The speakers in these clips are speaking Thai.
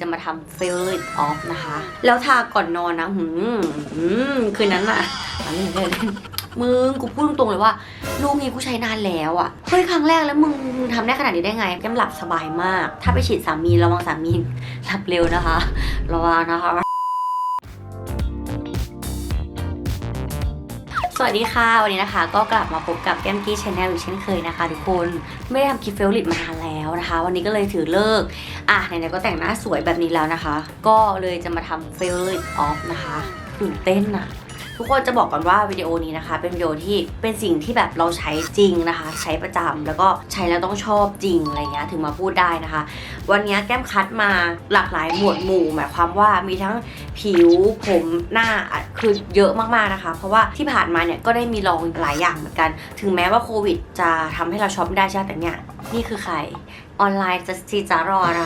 จะมาทำ favorite off นะคะ แล้วทาก่อนนอนนะหืมหืมคืนนั้นอะอันนี้เล่นมึงกูพูดตรงๆเลยว่า ลูกนี้กูใช้นานแล้วอะเฮ้ยครั้งแรกแล้วมึงมึงทำได้ขนาดนี้ได้ไงแก้มหลับสบายมาก ถ้าไปฉีดสามีระวังสามีหลับเร็วนะคะ ระวังนะคะ สวัสดีค่ะวันนี้นะคะ ก็กลับมาพบกับแก้มกี้ชาแนลอีกเช่นเคยนะคะทุกคน ไม่ได้ทำคลิปเฟลลิตมานานแล้ว นะคะ วันนี้ก็เลยถือเลิกอะไหนๆก็แต่งหน้าสวยแบบนี้แล้วนะคะ ก็เลยจะมาทำเฟลลิตออฟนะคะตื่นเต้นอะทุกคนจะบอกก่อนว่าวิดีโอนี้นะคะ เป็นวิดีโอที่เป็นสิ่งที่แบบเราใช้จริงนะคะ ใช้ประจำแล้วก็ใช้แล้วต้องชอบจริงอะไรเงี้ยถึงมาพูดได้นะคะ วันนี้แก้มคัดมาหลากหลายหมวดหมู่ หมายความว่ามีทั้งผิวผมหน้าคือเยอะมากๆนะคะ เพราะว่าที่ผ่านมาเนี่ยก็ได้มีลองหลายอย่างเหมือนกัน ถึงแม้ว่าโควิด จะทำให้เราช็อปไม่ได้ใช่ไหมแต่เนี่ย นี่คือใครออนไลน์จะจีจะรออะไร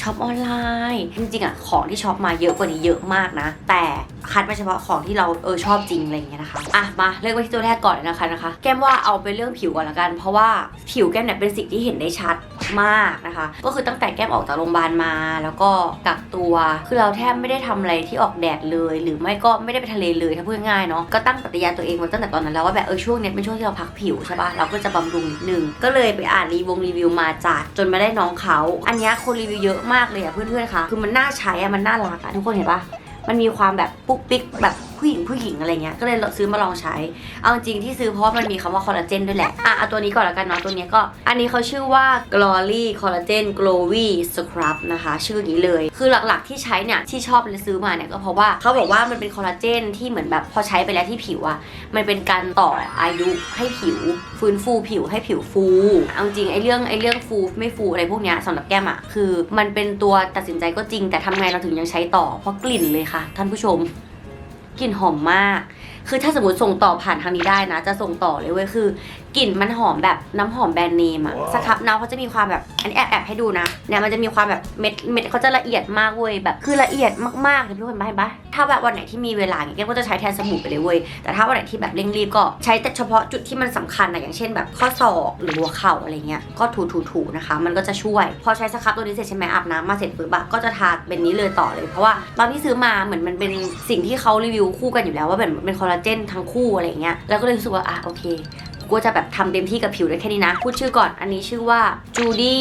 ช็อปออนไลน์ จริงๆอะของที่ช็อปมาเยอะกว่านี้เยอะมากนะ แต่คัดมาเฉพาะของที่เราเออชอบจริงอะไรอย่างเงี้ยนะคะอะมาเริ่มไปที่ตัวแรกก่อนเลยนะคะนะคะ แก้มว่าเอาเป็นเรื่องผิวก่อนละกัน เพราะว่าผิวแก้มเนี่ยเป็นสิ่งที่เห็นได้ชัดมากนะคะ ก็คือตั้งแต่แก้มออกจากโรงพยาบาลมา แล้วก็กักตัว คือเราแทบไม่ได้ทำอะไรที่ออกแดดเลย หรือไม่ก็ไม่ได้ไปทะเลเลยถ้าพูดง่ายเนาะก็ตั้งปฏิญาณตัวเองไว้ตั้งแต่ตอนนั้นแล้วว่าแบบเออช่วงเนี้ยเป็นช่วงที่เราพักผิวใช่ปะเราก็จะบำรุงนิดนึงก็เลยไปอ่านรีวงรีวิวมาจากจนมาได้น้องเขา อันนี้คนรีวิวเยอะมากเลยอะเพื่อนๆค่ะ คือมันน่าใช้อะมันน่ารักอะทุกคนเห็นปะมันมีความแบบปุ๊กปิ๊กแบบผู้หญิงผู้หญิงอะไรเงี้ย ก็เลยซื้อมาลองใช้ เอาจริงที่ซื้อเพราะมันมีคำว่าคอลลาเจนด้วยแหละ อะเอาตัวนี้ก่อนละกันเนาะ ตัวนี้ก็ อันนี้เขาชื่อว่า Glory Collagen Glowy Scrub นะคะ ชื่อนี้เลย คือหลักๆที่ใช้เนี่ย ที่ชอบเลยซื้อมาเนี่ยก็เพราะว่าเขาบอกว่ามันเป็นคอลลาเจนที่เหมือนแบบพอใช้ไปแล้วที่ผิวอะมันเป็นการต่ออายุให้ผิว ฟื้นฟูผิวให้ผิวฟู เอาจริงไอ้เรื่องไอ้เรื่องฟูไม่ฟูอะไรพวกเนี้ยสำหรับแก้มอะคือ มันเป็นตัวตัดสินใจก็จริง แต่ทำไงเราถึงยังใช้ต่อเพราะกลิ่นเลยค่ะ ท่านผู้ชม กลิ่นหอมมาก คือถ้าสมมติส่งต่อผ่านทางนี้ได้นะ จะส่งต่อเลยเว้ยคือ กลิ่นมันหอมแบบน้ำหอมแบรนด์เนมอะสครับเนาเขาจะมีความแบบอันนี้แอบแอบให้ดูนะเนี่ยมันจะมีความแบบเม็ดเม็ดเขาจะละเอียดมากเว้ยแบบคือละเอียดมากๆเลยทุกคนบ้าเห็นปะถ้าแบบวันไหนที่มีเวลาเนี่ยแกก็จะใช้แทนสบู่ไปเลยเว้ยแต่ถ้าวันไหนที่แบบเร่งรีบก็ใช้แต่เฉพาะจุดที่มันสำคัญนะอย่างเช่นแบบข้อศอกหรือหัวเข่าอะไรเงี้ยก็ถูๆๆนะคะ มันก็จะช่วย พอใช้สครับตัวนี้เสร็จใช่ไหมอาบน้ำมาเสร็จปุ๊บอะก็จะทาเป็นนี้เลยต่อเลยเพราะว่าตอนที่ซื้อมาเหมือนมันเป็นสิ่งที่เขารีวิวคู่กันอยู่แล้วว่าแบบเป็นคอลลาเจนทั้งคู่อะไรเงี้ยแล้วก็เลยรู้สึกว่าอะโอเค กูจะแบบทำเต็มที่กับผิวได้แค่นี้นะ พูดชื่อก่อนอันนี้ชื่อว่า Judy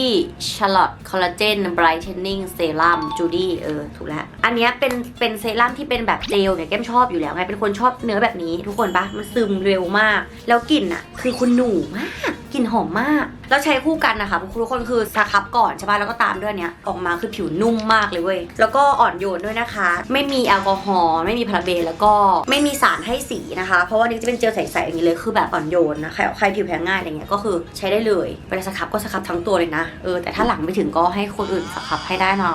Charlotte Collagen Brightening Serum Judy เออ ถูกแล้ว อันนี้เป็นเป็นเซรั่มที่เป็นแบบเจลเนี่ยแก้มชอบอยู่แล้วไงเป็นคนชอบเนื้อแบบนี้ทุกคนปะมันซึมเร็วมาก แล้วกลิ่นอะคือคุณหนูมากกลิ่นหอมมาก แล้วใช้คู่กันนะคะทุกคนคือสครับก่อนใช่ป่ะแล้วก็ตามด้วยเนี้ยออกมาคือผิวนุ่มมากเลยเว้ยแล้วก็อ่อนโยนด้วยนะคะ ไม่มีแอลกอฮอล์ไม่มีพาราเบนแล้วก็ไม่มีสารให้สีนะคะ เพราะว่านี่จะเป็นเจลใสๆอย่างนี้เลยคือแบบอ่อนโยนนะใครใครผิวแพ้ง่ายอะไรเงี้ยก็คือใช้ได้เลยเวลาสครับก็สครับทั้งตัวเลยนะเออแต่ถ้าหลังไม่ถึงก็ให้คนอื่นสครับให้ได้นะ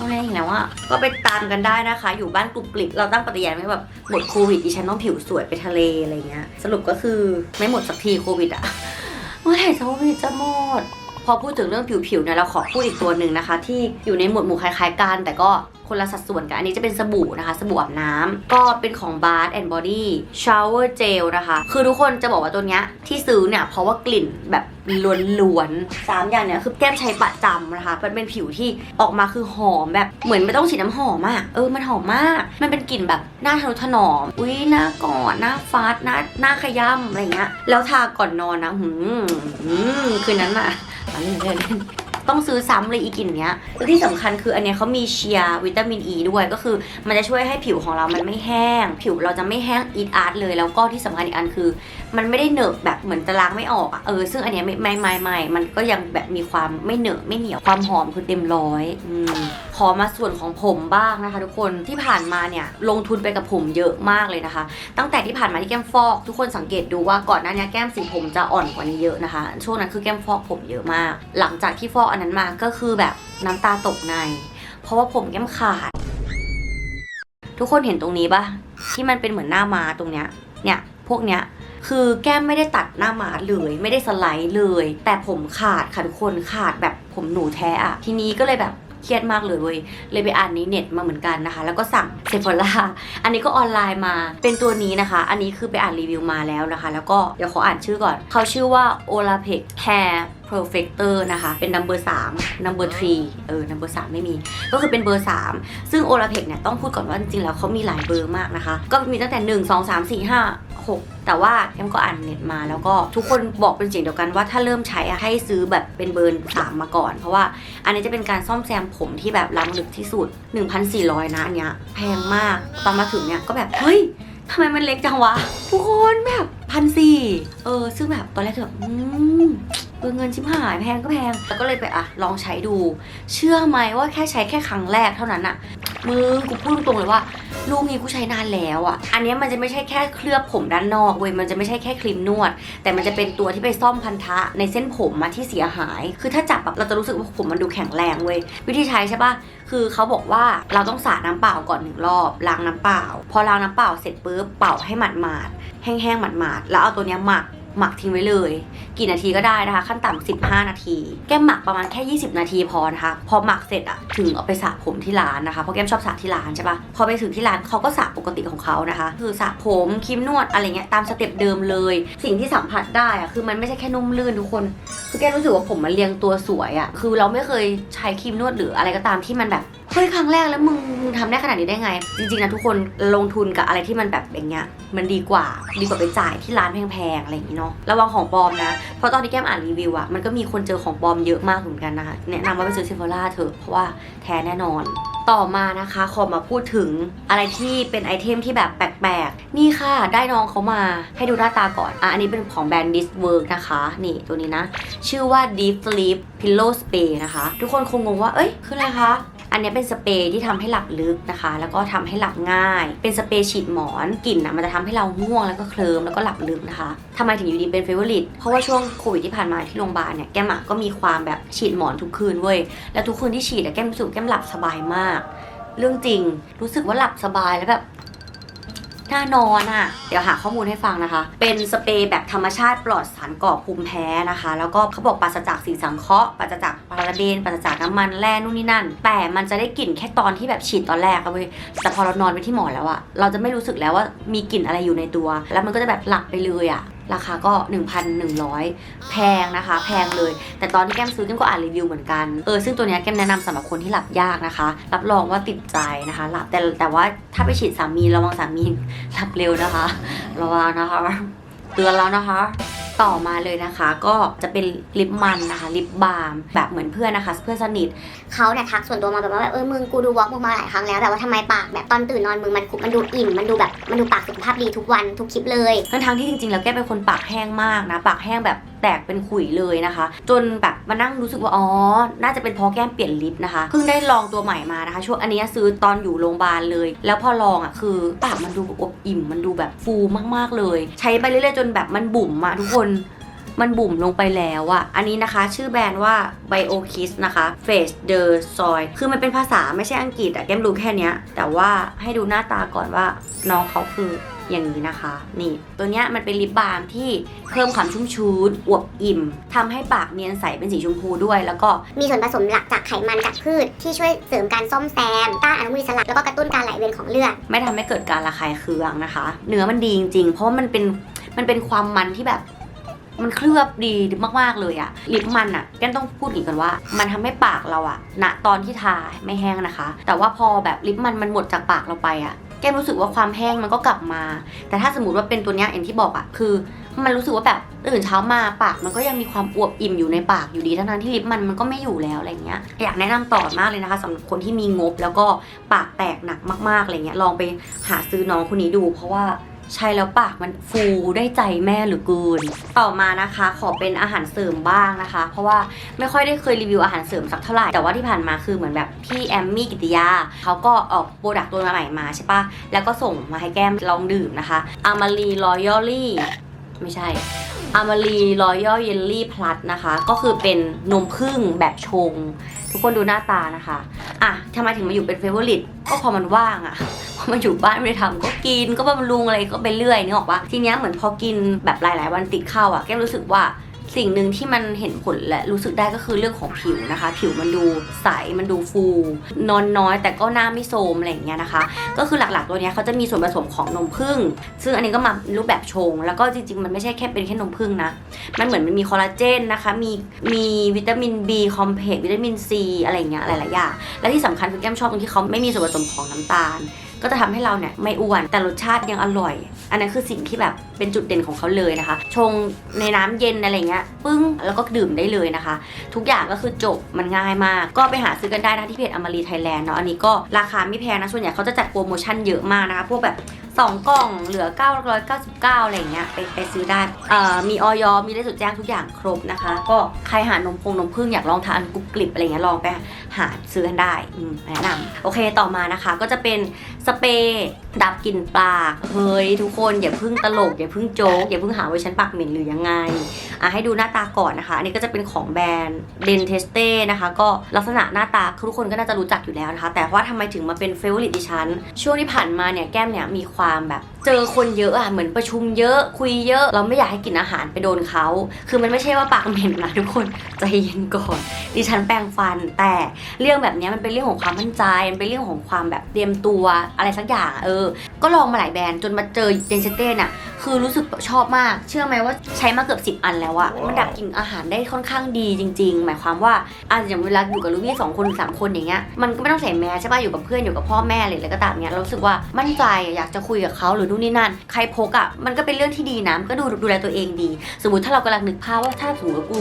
ต้องให้อีกแล้วอะก็ไปตามกันได้นะคะ อยู่บ้านกรุบกริบเราตั้งปฏิญาณไว้แบบหมดโควิดดิฉันต้องผิวสวยไปทะเลอะไรเงี้ย สรุปก็คือไม่หมดสักทีโควิดอะเมื่อไหร่โควิดจะหมดพอพูดถึงเรื่องผิวๆเนี่ยเราขอพูดอีกตัวหนึ่งนะคะ ที่อยู่ในหมวดหมู่คล้ายๆกันแต่ก็ คนละสัดส่วนกัน อันนี้จะเป็นสบู่นะคะ สบู่อาบน้ำก็เป็นของ Bath and Body Shower Gel นะคะ คือทุกคนจะบอกว่าตัวเนี้ยที่ซื้อเนี่ยเพราะว่ากลิ่นแบบล้วนๆสามอย่างเนี่ยคือแก้มใช้ประจำนะคะ มันเป็นผิวที่ออกมาคือหอมแบบเหมือนไม่ต้องฉีดน้ำหอมอะเออมันหอมมาก มันเป็นกลิ่นแบบหน้าทะนุถนอม อุ้ยหน้ากอดหน้าฟาดหน้าหน้าขย้ำอะไรเงี้ย แล้วทาก่อนนอนนะหืมหืมคืนนั้นอะ่ะเล่นเล่น ต้องซื้อซ้ำเลยอีกกลิ่นเนี้ยและที่สำคัญคืออันเนี้ยเขามีเชียร์วิตามินอ e ีด้วยก็คือ มันจะช่วยให้ผิวของเรามันไม่แห้ง ผิวเราจะไม่แห้งอีดอาร์ตเลย แล้วก็ที่สำคัญอีกอันคือ มันไม่ได้เหนอะแบบเหมือนจะล้างไม่ออกอะเออซึ่งอันเนี้ยไม่ไม่ไม่ไม่มันก็ยังแบบมีความไม่เหนอะไม่เหนียวความหอมคือเต็มร้อยอืมขอมาส่วนของผมบ้างนะคะ ทุกคนที่ผ่านมาเนี่ยลงทุนไปกับผมเยอะมากเลยนะคะ ตั้งแต่ที่ผ่านมาที่แก้มฟอกทุกคนสังเกตดูว่าก่อนหน้านี้แก้มสีผมจะอ่อนกว่านี้เยอะนะคะ ช่วงนั้นคือแก้มฟอกผมเยอะมาก หลังจากที่ฟอกอันนั้นมาก็คือแบบน้ำตาตกใน เพราะว่าผมแก้มขาด ทุกคนเห็นตรงนี้ปะที่มันเป็นเหมือนหน้ามาตรงเนี้ยเนี่ยพวกเนี้ย คือแก้มไม่ได้ตัดหน้ามาเลยไม่ได้สไลด์เลย แต่ผมขาดค่ะทุกคนขาดแบบผมหนูแท้อะทีนี้ก็เลยแบบเครียดมากเลยเว้ย เลยไปอ่านในเน็ตมาเหมือนกันนะคะ แล้วก็สั่งเซฟ h ล่าอันนี้ก็ออนไลน์มา เป็นตัวนี้นะคะ อันนี้คือไปอ่านรีวิวมาแล้วนะคะ แล้วก็เดี๋ยวขออ่านชื่อก่อน เขาชื่อว่า Olaplex Hair perfector นะคะ เป็น number 3 number 3เออ number 3 ไม่มี ก็คือเป็นเบอร์ 3 ซึ่ง Olaplex เนี่ยต้องพูดก่อนว่าจริงๆแล้วเขามีหลายเบอร์มากนะคะ ก็มีตั้งแต่ 1 2 3 4 5 แต่ว่าแอมก็อ่านเน็ตมาแล้วก็ทุกคนบอกเป็นเสียงเดียวกันว่าถ้าเริ่มใช้อะให้ซื้อแบบเป็นเบอร์3มมาก่อน เพราะว่าอันนี้จะเป็นการซ่อมแซมผมที่แบบล้ำลึกที่สุด 1,400 นะอันเนี้ยแพงมากตอนมาถึงเนี่ยก็แบบเฮ้ยทำไมมันเล็กจังวะ ทุกคนแบบพันสี่เออ ซึ่งแบบตอนแรกก็แบบอืมเออเงินชิบหายแพงก็แพง แล้วก็เลยไปอะ ลองใช้ดู เชื่อไหมว่าแค่ใช้แค่ครั้งแรกเท่านั้นอะมึงกูพูดตรงเลยว่า ลูกนี้กูใช้นานแล้วอะอันนี้มันจะไม่ใช่แค่เคลือบผมด้านนอกเว้ย มันจะไม่ใช่แค่ครีมนวด แต่มันจะเป็นตัวที่ไปซ่อมพันธะในเส้นผมมาที่เสียหาย คือถ้าจับแบบเราจะรู้สึกว่าผมมันดูแข็งแรงเว้ย วิธีใช้ใช่ปะคือเขาบอกว่าเราต้องสาดน้ำเปล่าก่อนหนึ่งรอบล้างน้ำเปล่า พอล้างน้ำเปล่าเสร็จปุ๊บเป่าให้หมาดๆแห้งๆหมาดๆแล้วเอาตัวเนี้ยหมัก หมักทิ้งไว้เลย กี่นาทีก็ได้นะคะ ขั้นต่ำ15 นาที แก้มหมักประมาณแค่ 20 นาทีพอนะคะพอหมักเสร็จอะถึงเอาไปสระผมที่ร้านนะคะเพราะแก้มชอบสระที่ร้านใช่ปะพอไปถึงที่ร้านเขาก็สระปกติของเขานะคะ คือสระผมครีมนวดอะไรเงี้ยตามสเต็ปเดิมเลย สิ่งที่สัมผัสได้อะคือมันไม่ใช่แค่นุ่มลื่นทุกคนคือแก้มรู้สึกว่าผมมันเรียงตัวสวยอะคือเราไม่เคยใช้ครีมนวดหรืออะไรก็ตามที่มันแบบ เฮ้ยครั้งแรกแล้วมึงมึงทำได้ขนาดนี้ได้ไง จริงๆนะทุกคนลงทุนกับอะไรที่มันแบบอย่างเงี้ยมันดีกว่าดีกว่าไปจ่ายที่ร้านแพงๆอะไรอย่างงี้เนาะระวังของปลอมนะ เพราะตอนที่แก้มอ่านรีวิวอะมันก็มีคนเจอของปลอมเยอะมากเหมือนกันนะคะแนะนำว่าไปซื้อเซฟ h ร่าเถอะเพราะว่าแท้แน่นอนต่อมานะคะขอมาพูดถึงอะไรที่เป็นไอเทมที่แบบแปลกๆ นี่ค่ะได้น้องเขามาให้ดูหน้าตาก่อนอะอันนี้เป็นของแบรนด์ This Work นะคะ นี่ตัวนี้นะ ชื่อว่า Deep Sleep Pillow Spray นะคะ ทุกคนคงงงว่า เอ้ย คืออะไรคะ อันนี้เป็นสเปรย์ที่ทำให้หลับลึกนะคะ แล้วก็ทำให้หลับง่าย เป็นสเปรย์ฉีดหมอนกลิ่นอะมันจะทำให้เราง่วงแล้วก็เคลิ้มแล้วก็หลับลึกนะคะทำไมถึงอยู่ดีเป็นเฟเวอร์ลิตเพราะว่าช่วงโควิดที่ผ่านมาที่โรงพยาบาลเนี่ยแก้มก็มีความแบบฉีดหมอนทุกคืนเว้ยแล้วทุกคืนที่ฉีดอะแก้มรู้สึกแก้มหลับสบายมาก เรื่องจริงรู้สึกว่าหลับสบายแล้วแบบ น่านอนอะ่ะ เดี๋ยวหาข้อมูลให้ฟังนะคะ เป็นสเปรย์แบบธรรมชาติปลอดสารก่อภูมิแพ้นะคะ แล้วก็เขาบอกปราศจากสีสังเคราะห์ปราศจากพาราเบนปราศจากน้ำมันแร่นู่นนี่นั่น แต่มันจะได้กลิ่นแค่ตอนที่แบบฉีดตอนแรกอะเว้ยแต่พอเรานอนไปที่หมอนแล้วอะเราจะไม่รู้สึกแล้วว่ามีกลิ่นอะไรอยู่ในตัว แล้วมันก็จะแบบหลับไปเลยอะ ราคาก็ 1,100 แพงนะคะ แพงเลย แต่ตอนที่แก้มซื้อแก้มก็อ่านรีวิวเหมือนกัน เออ ซึ่งตัวนี้แก้มแนะนำสำหรับคนที่หลับยากนะคะ รับรองว่าติดใจนะคะ หลับแต่แต่ว่าถ้าไปฉีดสามีระวังสามีหลับเร็วนะคะ ระวังนะคะ เตือนแล้วนะคะ ต่อมาเลยนะคะ ก็จะเป็นลิปมันนะคะ ลิปบาล์มแบบเหมือนเพื่อนนะคะ เพื่อนสนิทเขาเนี่ยทักส่วนตัวมาแบบว่าแบบเออมึงกูดูวอล์กมึงมาหลายครั้งแล้วแต่ว่าทำไมปากแบบตอนตื่นนอนมึงมันมันดูอิ่มมันดูแบบมันดูปากสุขภาพดีทุกวันทุกคลิปเลยทั้งๆที่จริงๆแล้วแกเป็นคนปากแห้งมากนะ ปากแห้งแบบ แตกเป็นขุยเลยนะคะ จนแบบมานั่งรู้สึกว่าอ๋อ น่าจะเป็นเพราะแก้มเปลี่ยนลิปนะคะ เพิ่งได้ลองตัวใหม่มานะคะ ช่วงอันนี้ซื้อตอนอยู่โรงพยาบาลเลย แล้วพอลองอะคือปากมันดูอบอิ่ม มันดูแบบฟูมากๆเลย ใช้ไปเรื่อยๆจนแบบมันบุ๋มอะทุกคนมันบุ๋มลงไปแล้วอะอันนี้นะคะ ชื่อแบรนด์ว่า BioKiss นะคะ Face the Soy คือมันเป็นภาษาไม่ใช่อังกฤษอะแก้มรู้แค่นี้แต่ว่าให้ดูหน้าตาก่อนว่าน้องเขาคือ อย่างนี้นะคะ นี่ตัวเนี้ยมันเป็นลิปบาล์มที่เพิ่มความชุ่มชื้นอวบอิ่มทำให้ปากเนียนใสเป็นสีชมพูด้วย แล้วก็มีส่วนผสมหลักจากไขมันจากพืช ที่ช่วยเสริมการซ่อมแซมต้านอนุมูลอิสระแล้วก็กระตุ้นการไหลเวียนของเลือดไม่ทำให้เกิดการระคายเคืองนะคะ เนื้อมันดีจริงๆ เพราะมันเป็นมันเป็นความมันที่แบบมันเคลือบดีมากๆเลยอะลิปมันอะแก้มต้องพูดอีกกันว่า มันทำให้ปากเราอะณตอนที่ทาไม่แห้งนะคะ แต่ว่าพอแบบลิปมันมันหมดจากปากเราไปอะ แก้มรู้สึกว่าความแห้งมันก็กลับมา แต่ถ้าสมมติว่าเป็นตัวเนี้ยอย่างที่บอกอะคือ มันรู้สึกว่าแบบตื่นเช้ามาปาก มันก็ยังมีความอวบอิ่มอยู่ในปากอยู่ดีทั้งๆที่ลิปมันมันก็ไม่อยู่แล้วอะไรเงี้ยอยากแนะนำต่อมากเลยนะคะสำหรับคนที่มีงบแล้วก็ปากแตกหนักมากๆอะไรเงี้ยลองไปหาซื้อน้องคนนี้ดู เพราะว่า ใช้แล้วปากมันฟูได้ใจแม่หรือกินต่อมานะคะ ขอเป็นอาหารเสริมบ้างนะคะ เพราะว่าไม่ค่อยได้เคยรีวิวอาหารเสริมสักเท่าไหร่แต่ว่าที่ผ่านมาคือเหมือนแบบพี่แอมมี่กิติยาเขาก็ออกโปรดักต์ตัวใหม่มาใช่ปะแล้วก็ส่งมาให้แก้มลองดื่มนะคะอามารีรอยัลลี่ไม่ใช่อามารีรอยัลเยลลี่พลัสนะคะ ก็คือเป็นนมผึ้งแบบชง ทุกคนดูหน้าตานะคะ อะทำไมถึงมาอยู่เป็นเฟเวอร์ลิตก็พอมันว่างอะพ อมาอยู่บ้านไม่ได้ทำก็กินก็บำรุงอะไรก็ไปเรื่อยนึกออกปะทีเนี้ยเหมือนพอกินแบบหลาย ๆ วันติดเข้าอะแก้มรู้สึกว่าสิ่งหนึ่งที่มันเห็นผลและรู้สึกได้ก็คือเรื่องของผิวนะคะ ผิวมันดูใสมันดูฟู นอนน้อยแต่ก็หน้าไม่โทรมอะไรอย่างเงี้ยนะคะ ก็คือหลักๆตัวเนี้ยเขาจะมีส่วนผสมของนมผึ้งซึ่งอันนี้ก็มารูปแบบชง แล้วก็จริงๆ มันไม่ใช่แค่เป็นแค่นมผึ้งนะ มันเหมือนมันมีคอลลาเจนนะคะมีมีวิตามิน B คอมเพล็กซ์วิตามิน C อะไรเงี้ยหลายๆอย่างและที่สำคัญคือแก้มชอบตรงที่เขาไม่มีส่วนผสมของน้ำตาล ก็จะทำให้เราเนี่ยไม่อ้วนแต่รสชาติยังอร่อย อันนั้นคือสิ่งที่แบบเป็นจุดเด่นของเขาเลยนะคะ ชงในน้ำเย็นอะไรเงี้ยปึ้งแล้วก็ดื่มได้เลยนะคะ ทุกอย่างก็คือจบมันง่ายมาก ก็ไปหาซื้อกันได้นะที่เพจอมรีไทยแลนด์เนาะอันนี้ก็ราคาไม่แพงนะส่วนใหญ่เขาจะจัดโปรโมชั่นเยอะมากนะคะพวกแบบ2กล่องเหลือ 999 อะไรอย่างเงี้ยไปไปซื้อได้อ่อมีออยมีได้สุดแจ้งทุกอย่างครบนะคะ ก็ใครหานมพงนมผึ้งอยากลองทานกรุบกริบอะไรเงี้ยลองไปหาซื้อกันได้แนะนำโอเคต่อมานะคะก็จะเป็นสเปรย์ดับกลิ่นปากเฮ้ยทุกคนอย่าเพิ่งตลกอย่าเพิ่งโจ๊กอย่าเพิ่งหาว่าฉันปากเหม็นหรือยังไงอะให้ดูหน้าตาก่อนนะคะ อันนี้ก็จะเป็นของแบรนด์ Denteste นะคะ ก็ลักษณะหน้าตาทุกคนก็น่าจะรู้จักอยู่แล้วนะคะ แต่ว่าทำไมถึงมาเป็นเฟเวอร์ลิตดิฉันช่วงที่ผ่านมาเนี่ยแก้มเนี่ยมีความแบบเจอคนเยอะอะเหมือนประชุมเยอะคุยเยอะ เราไม่อยากให้กินอาหารไปโดนเขา คือมันไม่ใช่ว่าปากเหม็นนะทุกคนใจเย็นก่อนดิฉันแปรงฟัน แต่เรื่องแบบนี้มันเป็นเรื่องของความมั่นใจมันเป็นเรื่องของความแบบเตรียมตัวอะไรสักอย่างเออก็ลองมาหลายแบรนด์จนมาเจอเดนเซเต้เนี่ยคือรู้สึกชอบมาก เชื่อไหมว่าใช้มาเกือบ 10 อันแล้วอะมันดับกลิ่นอาหารได้ค่อนข้างดีจริง ๆ หมายความว่าอาจจะอย่างเวลาอยู่กับลูกพี่สองคนสามคนอย่างเงี้ยมันก็ไม่ต้องใส่แมสใช่ป่ะอยู่กับเพื่อนอยู่กับพ่อแม่หรืออะไรก็ตามเงี้ยเรารู้สึกว่ามั่นใจอยากจะคุยกับเขาหรือนู่นนี่นั่น ใครพกอะมันก็เป็นเรื่องที่ดีนะมันก็ดูดูแลตัวเองดี สมมติถ้าเรากำลังนึกภาพว่าถ้าสมมติว่ากู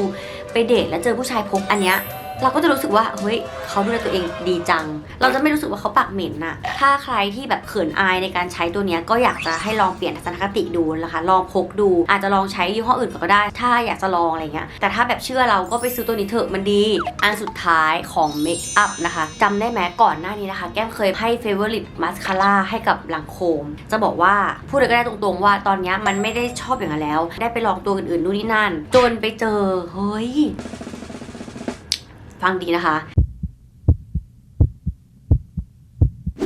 ไปเดทแล้วเจอผู้ชายพกอันเนี้ย เราก็จะรู้สึกว่าเฮ้ยเขาดูแลตัวเองดีจัง เราจะไม่รู้สึกว่าเขาปากเหม็นน่ะ ถ้าใครที่แบบเขินอายในการใช้ตัวเนี้ยก็อยากจะให้ลองเปลี่ยนทัศนคติดูนะคะ ลองพกดู อาจจะลองใช้ยี่ห้ออื่นก็ได้ ถ้าอยากจะลองอะไรเงี้ย แต่ถ้าแบบเชื่อเราก็ไปซื้อตัวนี้เถอะมันดี อันสุดท้ายของเมคอัพนะคะจำได้ไหมก่อนหน้านี้นะคะ แก้มเคยให้เฟเวอร์ลิตมาสคาร่าให้กับหลังโคม จะบอกว่าพูดเลยก็ได้ตรงๆว่าตอนนี้มันไม่ได้ชอบอย่างนั้นแล้ว ได้ไปลองตัวอื่นๆนู่นนี่นั่น จนไปเจอเฮ้ย ฟังดีนะคะ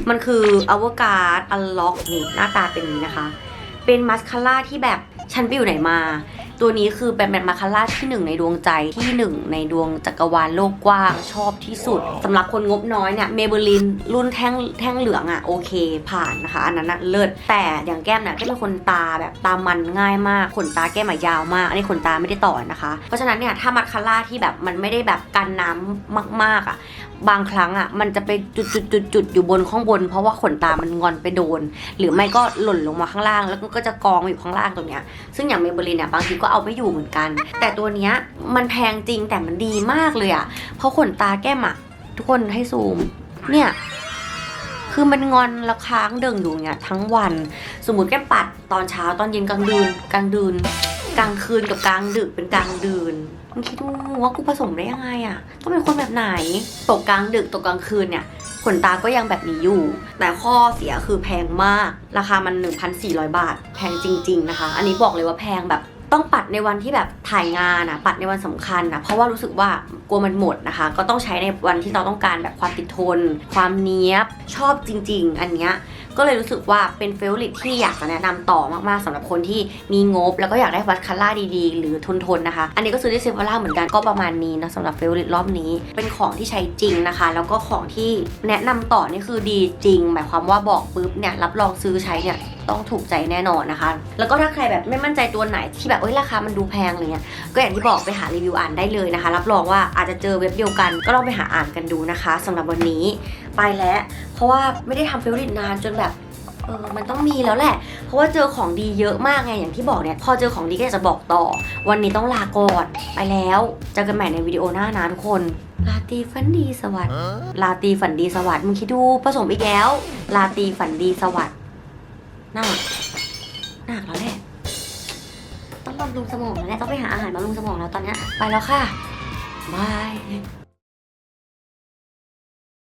มันคืออวกาศอัลล็อกนี่หน้าตาเป็นนี้นะคะ เป็นมัสคาร่าที่แบบฉันไปอยู่ไหนมา ตัวนี้คือเป็นเป็นมาสคาร่าที่หนึ่งในดวงใจที่หนึ่งในดวงจักรวาลโลกกว้างชอบที่สุดสำหรับคนงบน้อยเนี่ยเมเบลินรุ่นแท่งแท่งเหลืองอะ่ะโอเคผ่านนะคะ อันนั้นน่ะเลิศแต่อย่างแก้มเนี่ยก็เป็นคนตาแบบตามันง่ายมากขนตาแก้มอะยาวมากอันนี้ขนตาไม่ได้ต่อนะคะ เพราะฉะนั้นเนี่ยถ้ามัสคาร่าที่แบบมันไม่ได้แบบกันน้ำมาก ๆอะบางครั้งอะมันจะไปจุดจุดจุดจุดๆอยู่บนข้างบน เพราะว่าขนตามันงอนไปโดน หรือไม่ก็หล่นลงมาข้างล่าง แล้วก็จะกองอยู่ข้างล่างตรงเนี้ยซึ่งอย่างเมเบลินเนี่ยบางทีก็เอาไม่อยู่เหมือนกัน แต่ตัวเนี้ยมันแพงจริงแต่มันดีมากเลยอะเพราะขนตาแก้มอะทุกคนให้ซูม เนี่ยคือมันงอนแล้วค้างเดิงอยู่เนี่ยทั้งวัน สมมติแก้มปัดตอนเช้าตอนเย็นกลางดืนกลางดืนกลางคืนกับกลางดึกเป็นกลางดืนมึงคิดดูว่ากูผสมได้ยังไงอะต้องเป็นคนแบบไหนตกกลางดึกตกกลางคืนเนี่ยขนตาก็ยังแบบนี้อยู่ แต่ข้อเสียคือแพงมาก ราคามัน 1,400 บาท แพงจริง ๆ นะคะ อันนี้บอกเลยว่าแพงแบบ ต้องปัดในวันที่แบบถ่ายงานอะปัดในวันสำคัญอะเพราะว่ารู้สึกว่ากลัวมันหมดนะคะ ก็ต้องใช้ในวันที่เราต้องการแบบความติดทน ความเนี้ยบชอบจริง ๆ อันเนี้ย ก็เลยรู้สึกว่าเป็นเฟลลิตที่อยากจะแนะนำต่อมากๆสำหรับคนที่มีงบ แล้วก็อยากได้วัดคัลล่าดีๆ หรือทนๆนะคะ อันนี้ก็ซื้อที่เซฟวาร่าเหมือนกันก็ประมาณนี้นะสำหรับเฟลลิตรอบนี้ เป็นของที่ใช้จริงนะคะ แล้วก็ของที่แนะนำต่อนี่คือดีจริง หมายความว่าบอกปุ๊บเนี่ยรับรองซื้อใช้เนี่ยต้องถูกใจแน่นอนนะคะ แล้วก็ถ้าใครแบบไม่มั่นใจตัวไหนที่แบบเอ้ยราคามันดูแพงอะไรเงี้ย ก็อย่างที่บอกไปหารีวิวอ่านได้เลยนะคะ รับรองว่าอาจจะเจอเว็บเดียวกัน ก็ลองไปหาอ่านกันดูนะคะสำหรับวันนี้ ไปแล้ว เพราะว่าไม่ได้ทำเฟลลิตนานจนแบบเออมันต้องมีแล้วแหละ เพราะว่าเจอของดีเยอะมากไงอย่างที่บอกเนี่ย พอเจอของดีก็อยากจะบอกต่อ วันนี้ต้องลาก่อนไปแล้ว เจอกันใหม่ในวิดีโอหน้านะทุกคน ลาตรีฝันดีสวัสดิ์ลาตรีฝันดีสวัสดิ์มึงคิดดูผสมอีกแล้ว ลาตรีฝันดีสวัสดิ์หนักหนักแล้วแหละต้องบำรุงสมองแล้วแหละต้องไปหาอาหารบำรุงสมองแล้วตอนเนี้ยไปแล้วค่ะบาย